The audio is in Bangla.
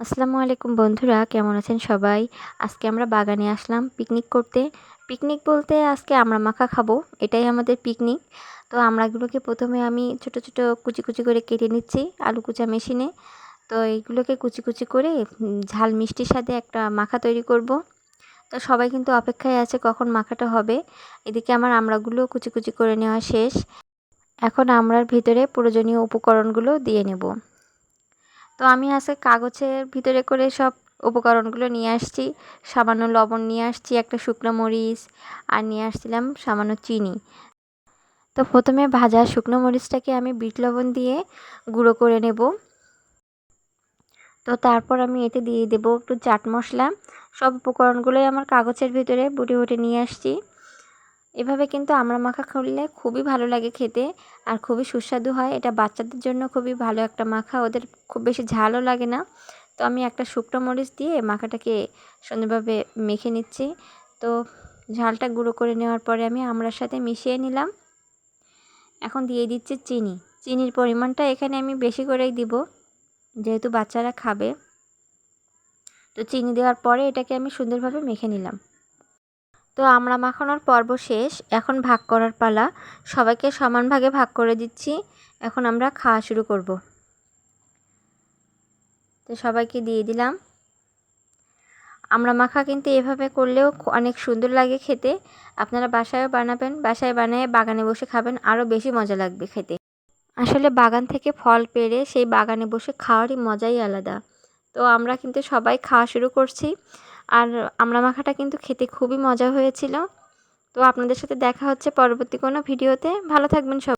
আসসালামু আলাইকুম বন্ধুরা, কেমন আছেন সবাই? আজকে আমরা বাগানে আসলাম পিকনিক করতে। পিকনিক বলতে আজকে আমরা মাখা খাব, এটাই আমাদের পিকনিক তো আমরাগুলোকে প্রথমে আমি ছোট ছোট কুচি কুচি করে কেটে নিচ্ছি আলু কুচা মেশিনে। তো এইগুলোকে কুচি কুচি করে ঝাল মিষ্টির সাথে একটা মাখা তৈরি করব। তো সবাই কিন্তু অপেক্ষায় আছে কখন মাখাটা হবে। এদিকে আমার আমড়াগুলো কুচি কুচি করে নেওয়া শেষ। এখন আমরার ভিতরে প্রয়োজনীয় উপকরণগুলো দিয়ে নেব। তো আমি আজকে কাগজের ভিতরে করে সব উপকরণগুলো নিয়ে আসছি। সামান্য লবণ নিয়ে আসছি, একটা শুকনো মরিচ, আর নিয়ে আসছিলাম সামান্য চিনি। তো প্রথমে ভাজা শুকনো মরিচটাকে আমি বিট লবণ দিয়ে গুঁড়ো করে নেব। তো তারপর আমি এতে দিয়ে দেব একটু চাট মশলা। সব উপকরণগুলোই আমার কাগজের ভিতরে বুটে বুটে নিয়ে আসছি। এভাবে কিন্তু আমরা মাখা করলে খুবই ভালো লাগে খেতে আর খুবই সুস্বাদু হয়। এটা বাচ্চাদের জন্য খুবই ভালো একটা মাখা, ওদের খুব বেশি ঝালও লাগে না। তো আমি একটা শুকনো মরিচ দিয়ে মাখাটাকে সুন্দরভাবে মেখে নিচ্ছি। তো ঝালটা গুঁড়ো করে নেওয়ার পরে আমি আমড়ার সাথে মিশিয়ে নিলাম। এখন দিয়ে দিচ্ছি চিনি। চিনির পরিমাণটা এখানে আমি বেশি করেই দিব, যেহেতু বাচ্চারা খাবে। তো চিনি দেওয়ার পরে এটাকে আমি সুন্দরভাবে মেখে নিলাম। তো আমরা মাখানোর পর্ব শেষ। এখন ভাগ করার পালা। সবাইকে সমান ভাগে ভাগ করে দিচ্ছি। এখন আমরা খাওয়া শুরু করব। তো সবাইকে দিয়ে দিলাম। আমরা মাখা কিন্তু এভাবে করলেও অনেক সুন্দর লাগে খেতে। আপনারা বাসায়ও বানাবেন। বাসায় বানায় বাগানে বসে খাবেন। আরও বেশি মজা লাগবে খেতে। আসলে বাগান থেকে ফল পেরে সেই বাগানে বসে খাওয়ারই মজাই আলাদা। তো আমরা কিন্তু সবাই খাওয়া শুরু করছি। আর আমড়া মাখাটা কিন্তু খেতে খুবই মজা হয়েছিল। তো আপনাদের সাথে দেখা হচ্ছে পরবর্তী কোনো ভিডিওতে। ভালো থাকবেন সব